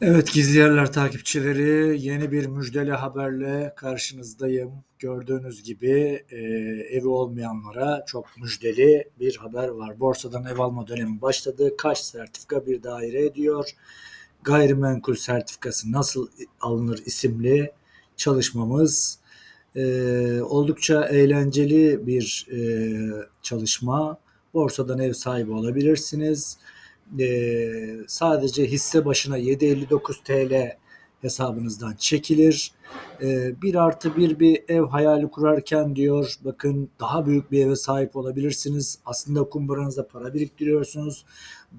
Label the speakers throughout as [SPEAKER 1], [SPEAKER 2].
[SPEAKER 1] Evet gizli yerler takipçileri yeni bir müjdeli haberle karşınızdayım. Gördüğünüz gibi e, evi olmayanlara çok müjdeli bir haber var. Borsadan ev alma dönemi başladı. Kaç sertifika bir daire ediyor? Gayrimenkul sertifikası nasıl alınır isimli çalışmamız e, oldukça eğlenceli bir e, çalışma. Borsadan ev sahibi olabilirsiniz e, sadece hisse başına 7.59 TL hesabınızdan çekilir. E, bir artı bir bir ev hayali kurarken diyor bakın daha büyük bir eve sahip olabilirsiniz. Aslında kumbaranızda para biriktiriyorsunuz.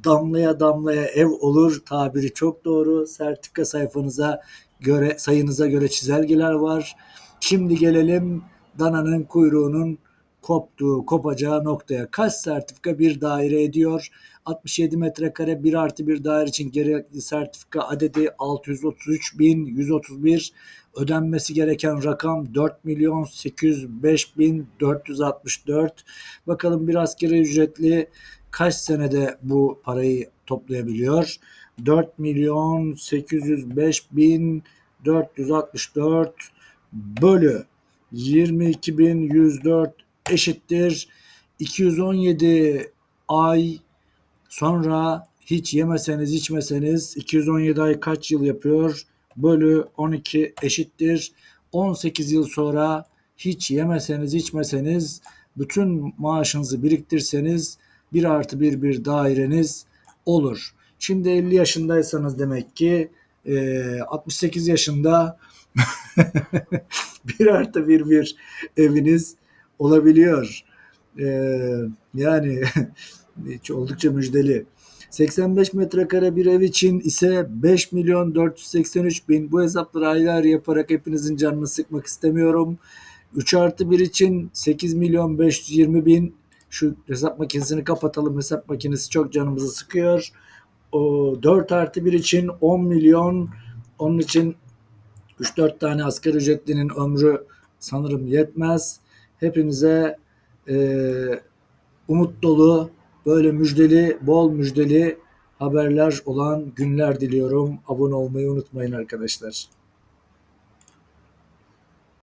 [SPEAKER 1] Damlaya damlaya ev olur tabiri çok doğru. Sertifika sayfanıza göre sayınıza göre çizelgeler var. Şimdi gelelim dananın kuyruğunun koptuğu, kopacağı noktaya kaç sertifika bir daire ediyor? 67 metrekare 1 artı bir daire için gerekli sertifika adedi 633.131 ödenmesi gereken rakam 4 milyon 805 bin 464 bakalım bir askeri ücretli kaç senede bu parayı toplayabiliyor? 4 milyon 805 bin 464 bölü 22.104 eşittir 217 ay sonra hiç yemeseniz içmeseniz 217 ay kaç yıl yapıyor? Bölü 12 eşittir 18 yıl sonra hiç yemeseniz içmeseniz bütün maaşınızı biriktirseniz bir artı bir bir daireniz olur. Şimdi 50 yaşındaysanız demek ki e, 68 yaşında bir artı bir bir eviniz olabiliyor. Ee, yani oldukça müjdeli. 85 metrekare bir ev için ise 5 milyon 483 bin. Bu hesapları ayrı ayrı yaparak hepinizin canını sıkmak istemiyorum. 3 artı 1 için 8 milyon 520 bin. Şu hesap makinesini kapatalım. Hesap makinesi çok canımızı sıkıyor. O 4 artı 1 için 10 milyon. Onun için 3-4 tane asgari ücretlinin ömrü sanırım yetmez. Hepinize e, umut dolu, böyle müjdeli, bol müjdeli haberler olan günler diliyorum. Abone olmayı unutmayın arkadaşlar.